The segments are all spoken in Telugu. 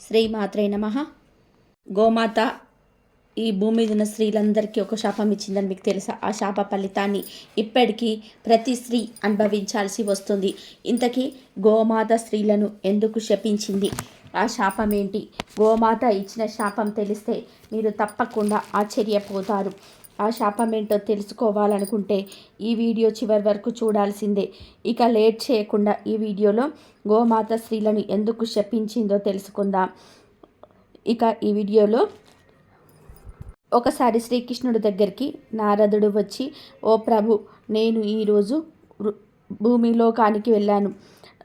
శ్రీమాత్రే నమ. గోమాత ఈ భూమి మీద ఉన్న స్త్రీలందరికీ ఒక శాపం ఇచ్చిందని మీకు తెలుసా? ఆ శాప ఫలితాన్ని ఇప్పటికీ ప్రతి స్త్రీ అనుభవించాల్సి వస్తుంది. ఇంతకీ గోమాత స్త్రీలను ఎందుకు శపించింది? ఆ శాపం ఏంటి? గోమాత ఇచ్చిన శాపం తెలిస్తే మీరు తప్పకుండా ఆశ్చర్యపోతారు. ఆ శాపం ఏంటో తెలుసుకోవాలనుకుంటే ఈ వీడియో చివరి వరకు చూడాల్సిందే. ఇక లేట్ చేయకుండా ఈ వీడియోలో గోమాత స్త్రీలను ఎందుకు శపించిందో తెలుసుకుందాం. ఇక ఈ వీడియోలో ఒకసారి శ్రీకృష్ణుడి దగ్గరికి నారదుడు వచ్చి ఓ ప్రభు నేను ఈరోజు భూమిలోకానికి వెళ్ళాను.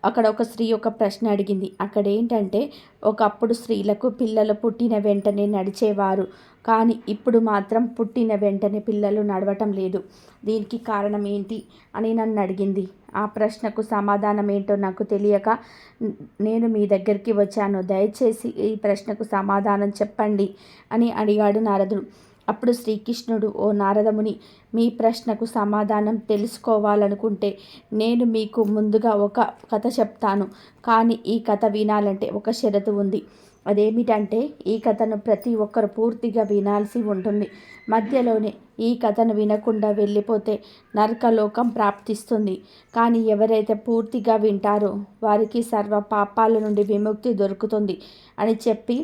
అక్కడ ఒక స్త్రీ ఒక ప్రశ్న అడిగింది. అక్కడ ఏంటంటే ఒకప్పుడు స్త్రీలకు పిల్లలు పుట్టిన వెంటనే నడిచేవారు. కానీ ఇప్పుడు మాత్రం పుట్టిన వెంటనే పిల్లలు నడవటం లేదు. దీనికి కారణం ఏంటి అని నన్ను అడిగింది. ఆ ప్రశ్నకు సమాధానం ఏంటో నాకు తెలియక నేను మీ దగ్గరికి వచ్చాను. దయచేసి ఈ ప్రశ్నకు సమాధానం చెప్పండి అని అడిగాడు నారదుడు. అప్పుడు శ్రీకృష్ణుడు ఓ నారదముని మీ ప్రశ్నకు సమాధానం తెలుసుకోవాలనుకుంటే నేను మీకు ముందుగా ఒక కథ చెప్తాను. కానీ ఈ కథ వినాలంటే ఒక షరతు ఉంది. అదేమిటంటే ఈ కథను ప్రతి ఒక్కరు పూర్తిగా వినాల్సి ఉంటుంది. మధ్యలోనే ఈ కథను వినకుండా వెళ్ళిపోతే నరకలోకం ప్రాప్తిస్తుంది. కానీ ఎవరైతే పూర్తిగా వింటారో వారికి సర్వ పాపాల నుండి విముక్తి దొరుకుతుంది అని చెప్పి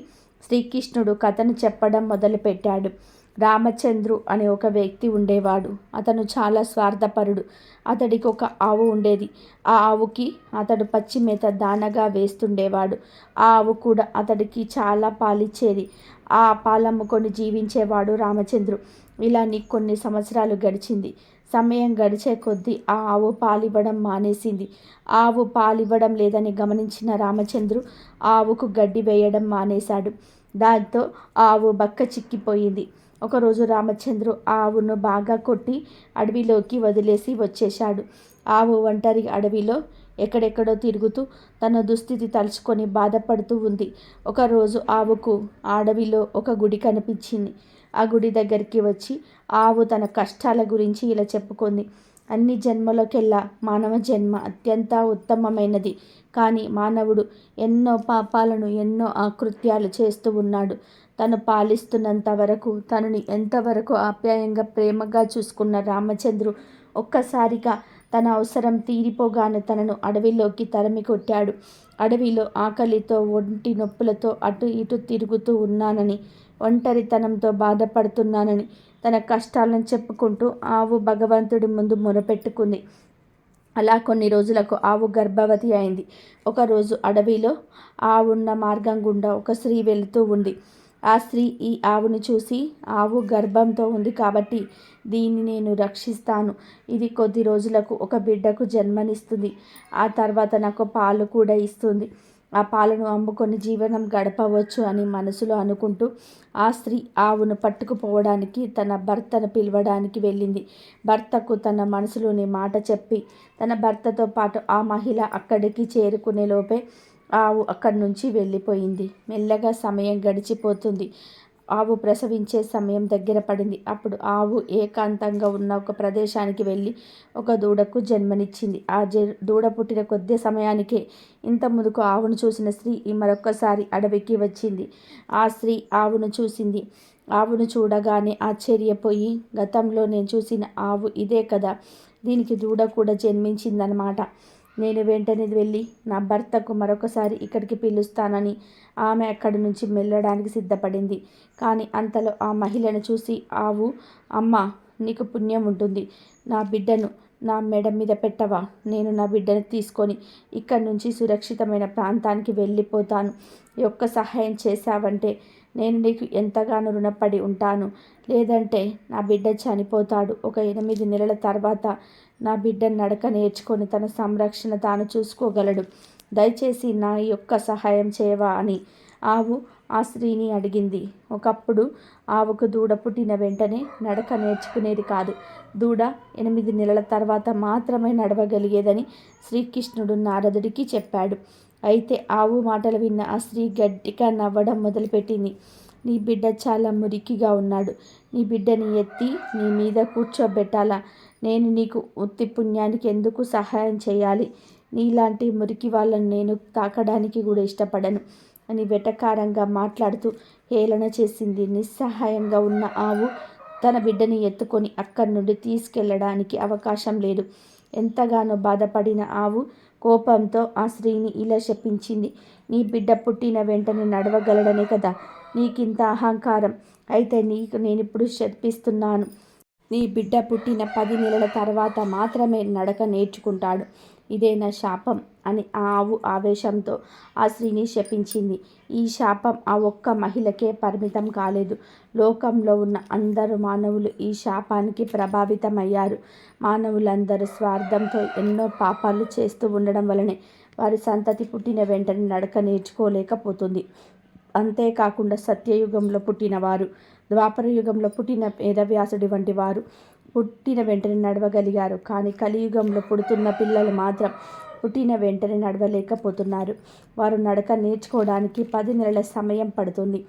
శ్రీకృష్ణుడు కథను చెప్పడం మొదలుపెట్టాడు. రామచంద్రు అనే ఒక వ్యక్తి ఉండేవాడు. అతను చాలా స్వార్థపరుడు. అతడికి ఒక ఆవు ఉండేది. ఆ ఆవుకి అతడు పచ్చి మేత దానగా వేస్తుండేవాడు. ఆ ఆవు కూడా అతడికి చాలా పాలిచ్చేది. ఆ పాలమ్ముకొని జీవించేవాడు రామచంద్రు. ఇలాని కొన్ని సంవత్సరాలు గడిచింది. సమయం గడిచే కొద్దీ ఆ ఆవు పాలివ్వడం మానేసింది. ఆవు పాలివ్వడం లేదని గమనించిన రామచంద్రు ఆవుకు గడ్డి వేయడం మానేశాడు. దాంతో ఆవు బక్క చిక్కిపోయింది. ఒకరోజు రామచంద్రు ఆ ఆవును బాగా కొట్టి అడవిలోకి వదిలేసి వచ్చేశాడు. ఆవు ఒంటరి అడవిలో ఎక్కడెక్కడో తిరుగుతూ తన దుస్థితి తలుచుకొని బాధపడుతూ ఉంది. ఒకరోజు ఆవుకు ఆ అడవిలో ఒక గుడి కనిపించింది. ఆ గుడి దగ్గరికి వచ్చి ఆవు తన కష్టాల గురించి ఇలా చెప్పుకుంది. అన్ని జన్మలోకెల్లా మానవ జన్మ అత్యంత ఉత్తమమైనది. కానీ మానవుడు ఎన్నో పాపాలను ఎన్నో ఆకృత్యాలు చేస్తూ ఉన్నాడు. తను పాలిస్తున్నంత వరకు తనని ఎంతవరకు ఆప్యాయంగా ప్రేమగా చూసుకున్న రామచంద్రు ఒక్కసారిగా తన అవసరం తీరిపోగానే తనను అడవిలోకి తరిమి కొట్టాడు. అడవిలో ఆకలితో ఒంటి నొప్పులతో అటు ఇటు తిరుగుతూ ఉన్నానని ఒంటరితనంతో బాధపడుతున్నానని తన కష్టాలను చెప్పుకుంటూ ఆవు భగవంతుడి ముందు మొరపెట్టుకుంది. అలా కొన్ని రోజులకు ఆవు గర్భవతి అయింది. ఒకరోజు అడవిలో ఆవున్న మార్గం గుండా ఒక స్త్రీ వెళుతూ ఉంది. ఆ స్త్రీ ఈ ఆవును చూసి ఆవు గర్భంతో ఉంది కాబట్టి దీన్ని నేను రక్షిస్తాను. ఇది కొద్ది రోజులకు ఒక బిడ్డకు జన్మనిస్తుంది. ఆ తర్వాత నాకు పాలు కూడా ఇస్తుంది. ఆ పాలను అమ్ముకొని జీవనం గడపవచ్చు అని మనసులో అనుకుంటూ ఆ స్త్రీ ఆవును పట్టుకుపోవడానికి తన భర్తను పిలవడానికి వెళ్ళింది. భర్తకు తన మనసులోని మాట చెప్పి తన భర్తతో పాటు ఆ మహిళ అక్కడికి చేరుకునే లోపే ఆవు అక్కడి నుంచి వెళ్ళిపోయింది. మెల్లగా సమయం గడిచిపోతుంది. ఆవు ప్రసవించే సమయం దగ్గర పడింది. అప్పుడు ఆవు ఏకాంతంగా ఉన్న ఒక ప్రదేశానికి వెళ్ళి ఒక దూడకు జన్మనిచ్చింది. ఆ జ దూడ పుట్టిన కొద్ది సమయానికే ఇంత ముందుకు ఆవును చూసిన స్త్రీ ఈ మరొక్కసారి అడవికి వచ్చింది. ఆ స్త్రీ ఆవును చూసింది. ఆవును చూడగానే ఆశ్చర్యపోయి గతంలో నేను చూసిన ఆవు ఇదే కదా దీనికి దూడ కూడా జన్మించిందనమాట నేను వెంటనే వెళ్ళి నా భర్తకు మరొకసారి ఇక్కడికి పిలుస్తానని ఆమె అక్కడి నుంచి వెళ్ళడానికి సిద్ధపడింది. కానీ అంతలో ఆ మహిళను చూసి ఆవు అమ్మ నీకు పుణ్యం ఉంటుంది. నా బిడ్డను నా మెడ మీద పెట్టవా? నేను నా బిడ్డను తీసుకొని ఇక్కడి నుంచి సురక్షితమైన ప్రాంతానికి వెళ్ళిపోతాను. యొక్క సహాయం చేశావంటే నేను నీకు ఎంతగానో రుణపడి ఉంటాను. లేదంటే నా బిడ్డ చనిపోతాడు. ఒక ఎనిమిది నెలల తర్వాత నా బిడ్డ నడక నేర్చుకొని తన సంరక్షణ తాను చూసుకోగలడు. దయచేసి నా యొక్క సహాయం చేయవా అని ఆవు ఆ స్త్రీని అడిగింది. ఒకప్పుడు ఆవుకు దూడ పుట్టిన వెంటనే నడక నేర్చుకునేది కాదు. దూడ ఎనిమిది నెలల తర్వాత మాత్రమే నడవగలిగేదని శ్రీకృష్ణుడు నారదుడికి చెప్పాడు. అయితే ఆవు మాటలు విన్న ఆ స్త్రీ గట్టిగా నవ్వడం మొదలుపెట్టింది. నీ బిడ్డ చాలా మురికిగా ఉన్నాడు. నీ బిడ్డని ఎత్తి నీ మీద కూర్చోబెట్టాలా? నేను నీకు ఉత్తి పుణ్యానికి ఎందుకు సహాయం చేయాలి? నీలాంటి మురికి వాళ్ళని నేను తాకడానికి కూడా ఇష్టపడను అని వెటకారంగా మాట్లాడుతూ హేళన చేసింది. నిస్సహాయంగా ఉన్న ఆవు తన బిడ్డని ఎత్తుకొని అక్కడి నుండి తీసుకెళ్ళడానికి అవకాశం లేదు. ఎంతగానో బాధపడిన ఆవు కోపంతో ఆ స్త్రీని ఇలా శపించింది. నీ బిడ్డ పుట్టిన వెంటనే నడవగలడనే కదా? నీకింత అహంకారం. అయితే నీకు నేనిప్పుడు శపిస్తున్నాను. నీ బిడ్డ పుట్టిన పది నెలల తర్వాత మాత్రమే నడక నేర్చుకుంటాడు. ఇదే నా శాపం? అని ఆ ఆవు ఆవేశంతో ఆ స్త్రీని శపించింది. ఈ శాపం ఆ ఒక్క మహిళకే పరిమితం కాలేదు. లోకంలో ఉన్న అందరు మానవులు ఈ శాపానికి ప్రభావితమయ్యారు. మానవులందరూ స్వార్థంతో ఎన్నో పాపాలు చేస్తూ ఉండడం వలనే వారి సంతతి పుట్టిన వెంటనే నడక నేర్చుకోలేకపోతుంది. అంతేకాకుండా సత్యయుగంలో పుట్టినవారు ద్వాపర యుగంలో పుట్టిన వేదవ్యాసుడి వంటి వారు పుట్టిన వెంటనే నడవగలిగారు. కానీ కలియుగంలో పుడుతున్న పిల్లలు మాత్రం పుట్టిన వెంటనే నడవలేకపోతున్నారు. వారు నడక నేర్చుకోవడానికి పది నెలల సమయం పడుతుంది.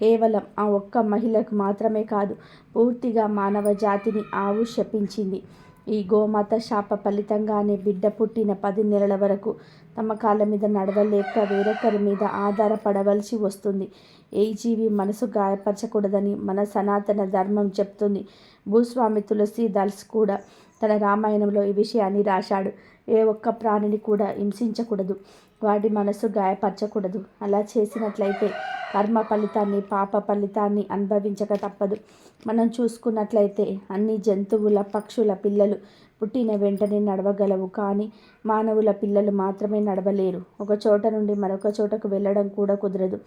కేవలం ఆ ఒక్క మహిళకు మాత్రమే కాదు పూర్తిగా మానవ జాతిని ఆవు శపించింది ఈ గోమాత శాప ఫలితంగానే బిడ్డ పుట్టిన పది నెలల వరకు తమ కాళ్ళ మీద నడవలేక వేరొకరి మీద ఆధారపడవలసి వస్తుంది. ఏ జీవి మనసు గాయపరచకూడదని మన సనాతన ధర్మం చెప్తుంది. భూస్వామి తులసీదాస్ కూడా తన రామాయణంలో ఈ విషయాన్ని రాశాడు. ఏ ఒక్క ప్రాణిని కూడా హింసించకూడదు. వాటి మనసు గాయపరచకూడదు. అలా చేసినట్లయితే కర్మ ఫలితాన్ని పాప ఫలితాన్ని అనుభవించక తప్పదు. మనం చూసుకున్నట్లయితే అన్ని జంతువుల పక్షుల పిల్లలు పుట్టిన వెంటనే నడవగలవు. కానీ మానవుల పిల్లలు మాత్రమే నడవలేరు. ఒక చోట నుండి మరొక చోటకు వెళ్ళడం కూడా కుదరదు.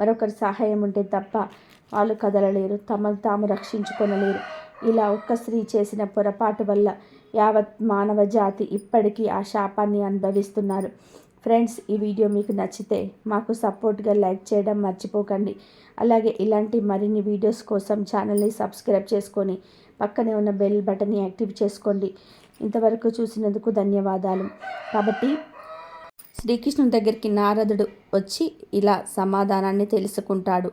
మరొకరి సహాయం ఉంటే తప్ప వాళ్ళు కదలలేరు. తమను తాము రక్షించుకొనలేరు. ఇలా ఒక్క స్త్రీ చేసిన పొరపాటు వల్ల యావత్ మానవ జాతి ఇప్పటికీ ఆ శాపాన్ని అనుభవిస్తున్నారు. ఫ్రెండ్స్ ఈ వీడియో మీకు నచ్చితే మాకు సపోర్ట్గా లైక్ చేయడం మర్చిపోకండి. అలాగే ఇలాంటి మరిన్ని వీడియోస్ కోసం ఛానల్ని సబ్స్క్రైబ్ చేసుకొని పక్కనే ఉన్న బెల్ బటన్ని యాక్టివ్ చేసుకోండి. ఇంతవరకు చూసినందుకు ధన్యవాదాలు. కాబట్టి శ్రీకృష్ణుని దగ్గరికి నారదుడు వచ్చి ఇలా సమాధానాన్ని తెలుసుకుంటాడు.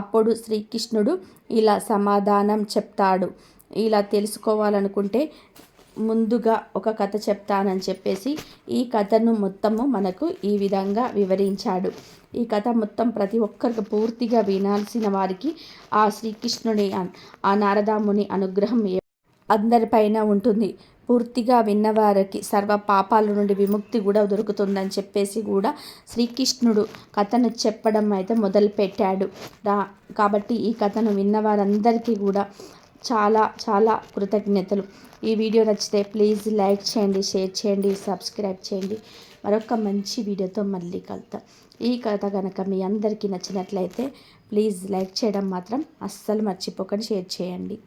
అప్పుడు శ్రీకృష్ణుడు ఇలా సమాధానం చెప్తాడు. ఇలా తెలుసుకోవాలనుకుంటే ముందుగా ఒక కథ చెప్తానని చెప్పేసి ఈ కథను మొత్తము మనకు ఈ విధంగా వివరించాడు. ఈ కథ మొత్తం ప్రతి ఒక్కరికి పూర్తిగా వినాల్సిన వారికి ఆ శ్రీకృష్ణుని ఆ నారదాముని అనుగ్రహం అందరిపైన ఉంటుంది. పూర్తిగా విన్నవారికి సర్వ పాపాల నుండి విముక్తి కూడా దొరుకుతుందని చెప్పేసి కూడా శ్రీకృష్ణుడు కథను చెప్పడం అయితే మొదలుపెట్టాడు. కాబట్టి ఈ కథను విన్నవారందరికీ కూడా చాలా చాలా కృతజ్ఞతలు. ఈ వీడియో నచ్చితే ప్లీజ్ లైక్ చేయండి షేర్ చేయండి సబ్స్క్రైబ్ చేయండి. మరొక మంచి వీడియోతో మళ్ళీ కలుద్దాం. ఈ కథ కనుక మీ అందరికీ నచ్చినట్లయితే ప్లీజ్ లైక్ చేయడం మాత్రం అస్సలు మర్చిపోకండి షేర్ చేయండి.